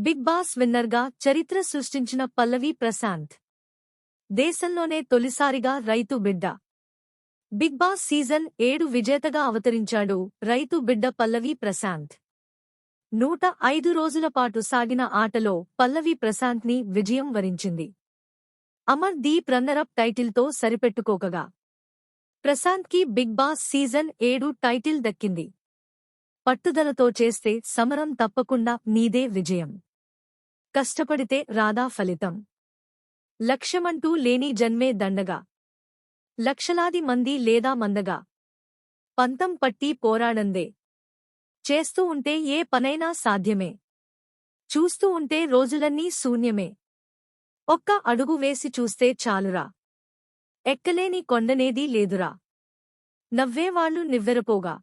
Big boss విన్నర్గా చరిత్ర సృష్టించిన పల్లవి ప్రశాంత్. దేశంలోనే తొలిసారిగా రైతు బిడ్డ. బిగ్ బాస్ సీజన్ ఏడు విజేతగా అవతరించాడు రైతు బిడ్డ పల్లవి ప్రశాంత్. నూట ఐదు రోజుల పాటు సాగిన ఆటలో పల్లవి ప్రశాంత్ని విజయం వరించింది. అమర్ దీప్ రన్నరప్ టైటిల్తో సరిపెట్టుకోకగా. ప్రశాంత్కి బిగ్ బాస్ సీజన్ ఏడు టైటిల్ దక్కింది. పట్టుదలతో చేస్తే సమరం తప్పకుండా నీదే విజయం. కష్టపడితే రాదా ఫలితం. లక్ష్యమంటూ లేని జన్మే దండగా. లక్షలాది మంది లేదా మందగా. పంతం పట్టి పోరాడందే. చేస్తూ ఉంటే ఏ పనైనా సాధ్యమే. చూస్తూ ఉంటే రోజులన్నీ శూన్యమే. ఒక్క అడుగు వేసి చూస్తే చాలురా. ఎక్కలేని కొండనేదీ లేదురా. నవ్వేవాళ్ళు నివ్వెరపోగా.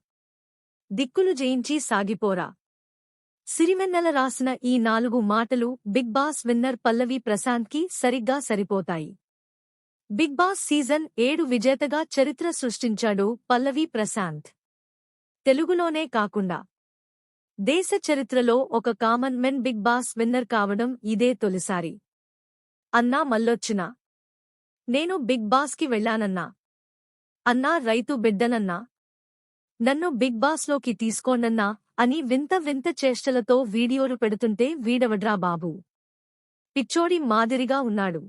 దిక్కులు జయించి సాగిపోరా. సిరివెన్నెల రాసిన ఈ నాలుగు మాటలు బిగ్ బాస్ విన్నర్ పల్లవి ప్రశాంత్కి సరిగ్గా సరిపోతాయి. బిగ్ బాస్ సీజన్ ఏడు విజేతగా చరిత్ర సృష్టించాడు పల్లవి ప్రశాంత్. తెలుగులోనే కాకుండా దేశ చరిత్రలో ఒక common men big boss winner కావడం ఇదే తొలిసారి. అన్నా మల్లొచ్చినా నేను బిగ్ బాస్కి వెళ్ళానన్నా అన్నా రైతు బిడ్డనన్నా నన్ను బిగ్ బాస్లోకి తీసుకోనన్నా అని వింత వింత చేష్టలతో వీడియోలు పెడుతుంటే వీడవడ్రా బాబు? పిచ్చోడి మాదిరిగా ఉన్నాడు.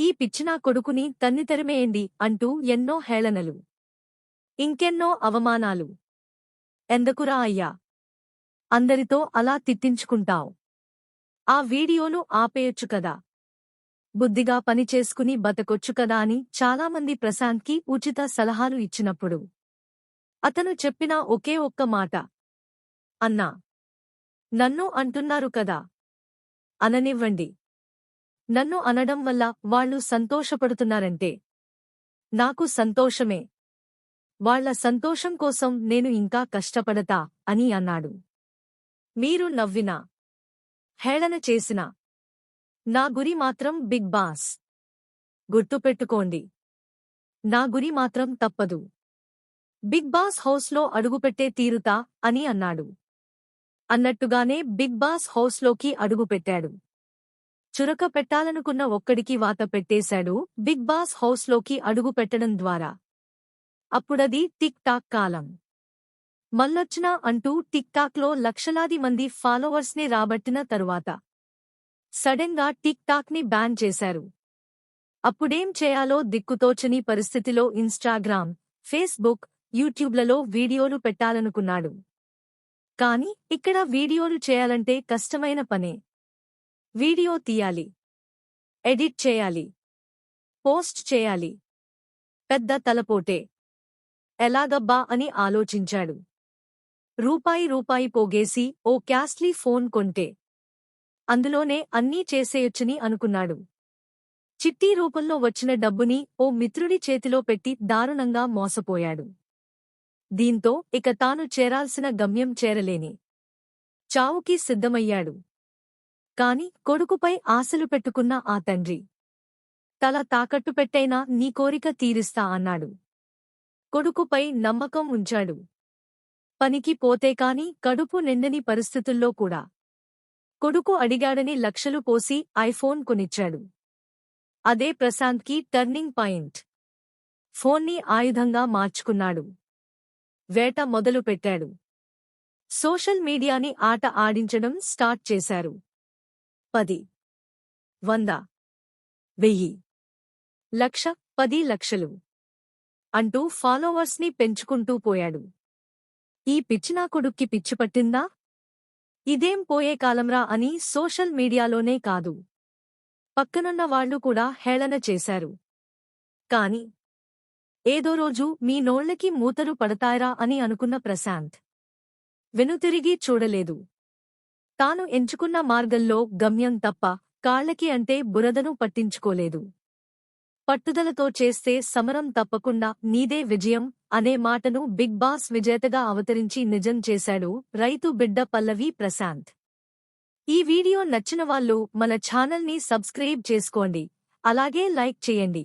ఈ పిచ్చినా కొడుకుని తన్నితరిమేయండి అంటూ ఎన్నో హేళనలు. ఇంకెన్నో అవమానాలు. ఎందుకురా అయ్యా? అందరితో అలా తిట్టించుకుంటావ్. ఆ వీడియోలు ఆపేయొచ్చు కదా. బుద్ధిగా పనిచేసుకుని బతకొచ్చు కదా అని చాలామంది ప్రశాంత్కి ఉచిత సలహాలు ఇచ్చినప్పుడు. అతను చెప్పిన ఒకే ఒక్క మాట. అన్నా నన్ను అంటున్నారు కదా? అననివ్వండి. నన్ను అనడం వల్ల వాళ్ళు సంతోషపడుతున్నారంటే? నాకు సంతోషమే. వాళ్ళ సంతోషం కోసం నేను ఇంకా కష్టపడతా అని అన్నాడు. మీరు నవ్వినా హేళన చేసినా నా గురి మాత్రం బిగ్ బాస్. గుర్తుపెట్టుకోండి. నా గురి మాత్రం తప్పదు. బిగ్ బాస్ హౌస్లో అడుగుపెట్టే తీరుతా అని అన్నాడు. అన్నట్టుగానే బిగ్ బాస్ హౌస్లోకి అడుగుపెట్టాడు. చురక పెట్టాలనుకున్న ఒక్కడికి వాత పెట్టేశాడు బిగ్ బాస్ హౌస్లోకి అడుగు పెట్టడం ద్వారా. అప్పుడది టిక్ టాక్ కాలం. మల్లొచ్చిన అంటూ టిక్ టాక్లో లక్షలాది మంది ఫాలోవర్స్ని రాబట్టిన తరువాత. సడెన్గా టిక్ టాక్ని బ్యాన్ చేశారు. అప్పుడేం చేయాలో దిక్కుతోచని పరిస్థితిలో ఇన్స్టాగ్రామ్ ఫేస్బుక్ యూట్యూబ్లలో వీడియోలు పెట్టాలనుకున్నాడు. కాని ఇక్కడ వీడియోలు చేయాలంటే కష్టమైన పనే. వీడియో తీయాలి. ఎడిట్ చేయాలి. పోస్ట్ చేయాలి. పెద్ద తలపోటే. ఎలాగబ్బా అని ఆలోచించాడు. రూపాయి రూపాయి పోగేసి ఓ క్యాస్ట్లీ ఫోన్ కొంటే. అందులోనే అన్నీ చేసేయొచ్చని అనుకున్నాడు. చిట్టీ రూపంలో వచ్చిన డబ్బుని ఓ మిత్రుడి చేతిలో పెట్టి దారుణంగా మోసపోయాడు. దీంతో ఇక తాను చేరాల్సిన గమ్యం చేరలేని. చావుకి సిద్ధమయ్యాడు. కాని కొడుకుపై ఆశలు పెట్టుకున్న ఆ తండ్రి. తల తాకట్టు పెట్టైనా నీ కోరిక తీరిస్తా అన్నాడు. కొడుకుపై నమ్మకం ఉంచాడు. పనికి పోతే కాని కడుపు నిండని పరిస్థితుల్లో కూడా. కొడుకు అడిగాడని లక్షలు పోసి ఐఫోన్ కొనిచ్చాడు. అదే ప్రశాంత్కి టర్నింగ్ పాయింట్. ఫోన్ని ఆయుధంగా మార్చుకున్నాడు. వేట మొదలుపెట్టాడు సోషల్ మీడియాని ఆట ఆడించడం స్టార్ట్ చేశారు. పది వంద వెయ్యి లక్ష పది లక్షలు అంటూ ఫాలోవర్స్ని పెంచుకుంటూ పోయాడు. ఈ పిచ్చినా కొడుక్కి పిచ్చి పట్టిందా? ఇదేం పోయే కాలంరా అని సోషల్ మీడియాలోనే కాదు. పక్కనున్న వాళ్ళు కూడా హేళన చేశారు. కాని ఏదో రోజు మీ నోళ్ళకి మూతలు పడతాయరా అని అనుకున్న ప్రశాంత్. వెనుతిరిగి చూడలేదు. తాను ఎంచుకున్న మార్గంలో గమ్యం తప్ప కాళ్ళకి అంటే బురదను పట్టించుకోలేదు. పట్టుదలతో చేస్తే సమరం తప్పకుండా నీదే విజయం అనే మాటను బిగ్ బాస్ విజేతగా అవతరించి నిజం చేశాడు రైతు బిడ్డ పల్లవి ప్రశాంత్. ఈ వీడియో నచ్చిన వాళ్ళు మన ఛానల్ని సబ్స్క్రైబ్ చేసుకోండి. అలాగే లైక్ చేయండి.